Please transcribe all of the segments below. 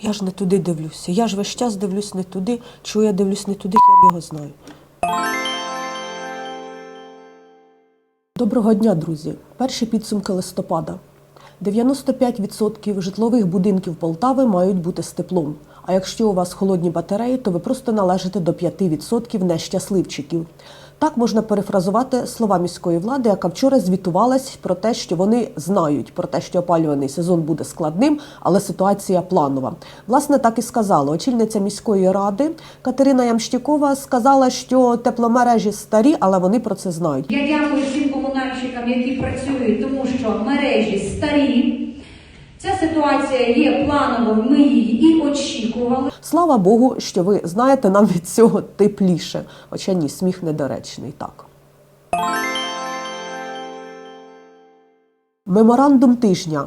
Я ж не туди дивлюся. Я ж весь час дивлюсь не туди. Чого я дивлюсь не туди, я його знаю. Доброго дня, друзі. Перші підсумки листопада. 95% житлових будинків Полтави мають бути з теплом. А якщо у вас холодні батареї, то ви просто належите до 5% нещасливчиків. Так можна перефразувати слова міської влади, яка вчора звітувалась про те, що вони знають про те, що опалюваний сезон буде складним, але ситуація планова. Власне, так і сказала. Очільниця міської ради Катерина Ямщикова сказала, що тепломережі старі, але вони про це знають. Я дякую всім комунальщикам, які працюють, тому що мережі старі. Ця ситуація є плановою, ми її і очікували. Слава Богу, що ви знаєте нам від цього тепліше. Хоча ні, сміх недоречний так. Меморандум тижня.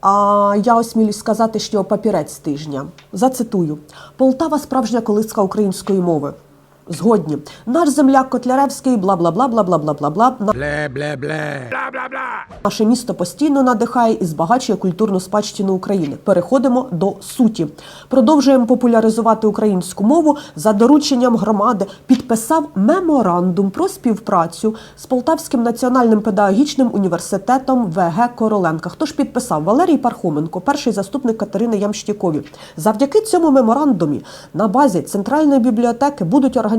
А я осмілюсь сказати, що папірець тижня. Зацитую: Полтава справжня колиска української мови. Згодні. Наш земляк Котляревський, бла бла бла бла бла бла бла бла. Бле, бле, бле. Бла, бла, бла. Наше місто постійно надихає і збагачує культурну спадщину України. Переходимо до суті. Продовжуємо популяризувати українську мову за дорученням громади. Підписав меморандум про співпрацю з Полтавським національним педагогічним університетом ВГ Короленка. Хто ж підписав? Валерій Пархоменко, перший заступник Катерини Ямщикові. Завдяки цьому меморандумі на базі центральної бібліотеки будуть організовані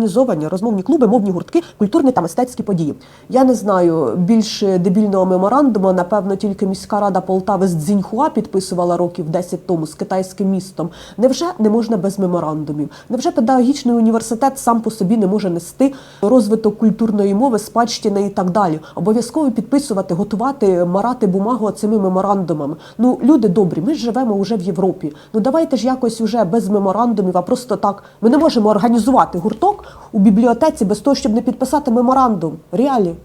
розмовні клуби, мовні гуртки, культурні та мистецькі події. Я не знаю більш дебільного меморандуму. Напевно, тільки міська рада Полтави з Цзіньхуа підписувала років 10 тому з китайським містом. Невже не можна без меморандумів? Невже педагогічний університет сам по собі не може нести розвиток культурної мови, спадщини і так далі? Обов'язково підписувати, готувати, марати бумагу цими меморандумами. Ну, люди добрі, ми живемо уже в Європі. Ну давайте ж якось уже без меморандумів, а просто так. Ми не можемо організувати гурток у бібліотеці без того, щоб не підписати меморандум. Реалі.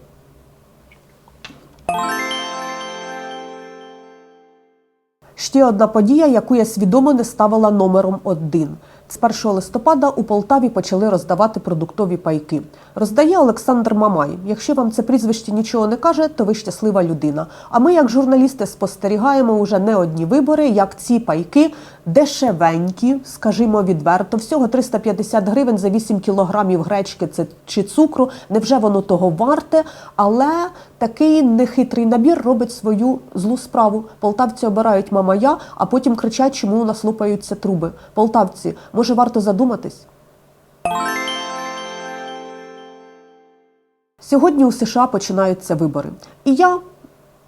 Ще одна подія, яку я свідомо не ставила номером один. З 1 листопада у Полтаві почали роздавати продуктові пайки. Роздає Олександр Мамай. Якщо вам це прізвище нічого не каже, то ви щаслива людина. А ми, як журналісти, спостерігаємо уже не одні вибори, як ці пайки дешевенькі, скажімо відверто, всього 350 гривень за 8 кілограмів гречки чи цукру. Невже воно того варте? Але такий нехитрий набір робить свою злу справу. Полтавці обирають мамая, а потім кричать, чому у нас лопаються труби. Полтавці, може варто задуматись? Сьогодні у США починаються вибори. І я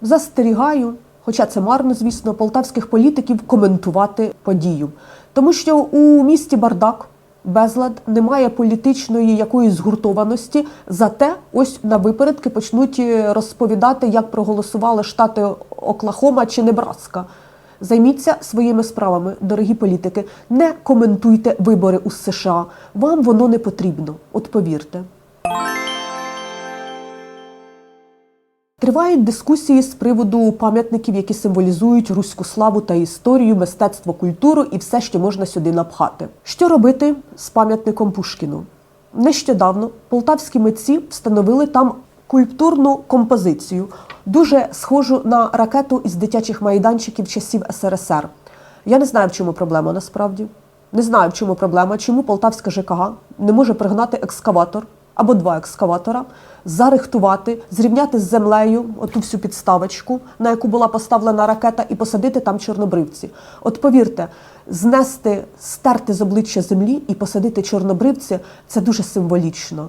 застерігаю, хоча це марно, звісно, полтавських політиків коментувати подію. Тому що у місті бардак, безлад, немає політичної якоїсь згуртованості. Зате ось на випередки почнуть е, розповідати, як проголосували штати Оклахома чи Небраска. Займіться своїми справами, дорогі політики. Не коментуйте вибори у США. Вам воно не потрібно. От повірте. Тривають дискусії з приводу пам'ятників, які символізують руську славу та історію, мистецтво, культуру і все, що можна сюди напхати. Що робити з пам'ятником Пушкіну? Нещодавно полтавські митці встановили там культурну композицію, дуже схожу на ракету із дитячих майданчиків часів СРСР. Я не знаю, в чому проблема насправді. Не знаю, в чому проблема, чому Полтавська ЖКГ не може пригнати екскаватор або два екскаватора, зарихтувати, зрівняти з землею оту всю підставочку, на яку була поставлена ракета, і посадити там чорнобривці. От повірте, знести, стерти з обличчя землі і посадити чорнобривці це дуже символічно.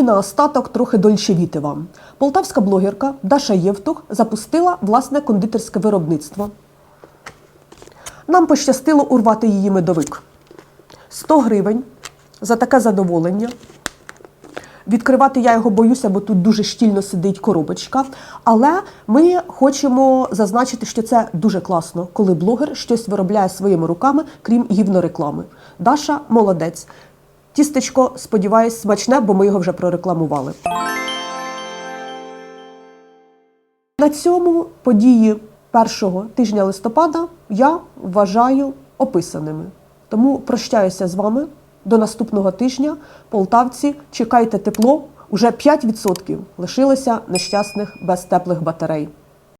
І наостаток трохи дольчевіти вам. Полтавська блогерка Даша Євтух запустила власне кондитерське виробництво. Нам пощастило урвати її медовик. 100 гривень за таке задоволення. Відкривати я його боюся, бо тут дуже щільно сидить коробочка. Але ми хочемо зазначити, що це дуже класно, коли блогер щось виробляє своїми руками, крім гівнореклами. Даша молодець. Тістечко, сподіваюсь, смачне, бо ми його вже прорекламували. На цьому події першого тижня листопада я вважаю описаними. Тому прощаюся з вами до наступного тижня. Полтавці, чекайте тепло. Уже 5% лишилося нещасних без теплих батарей.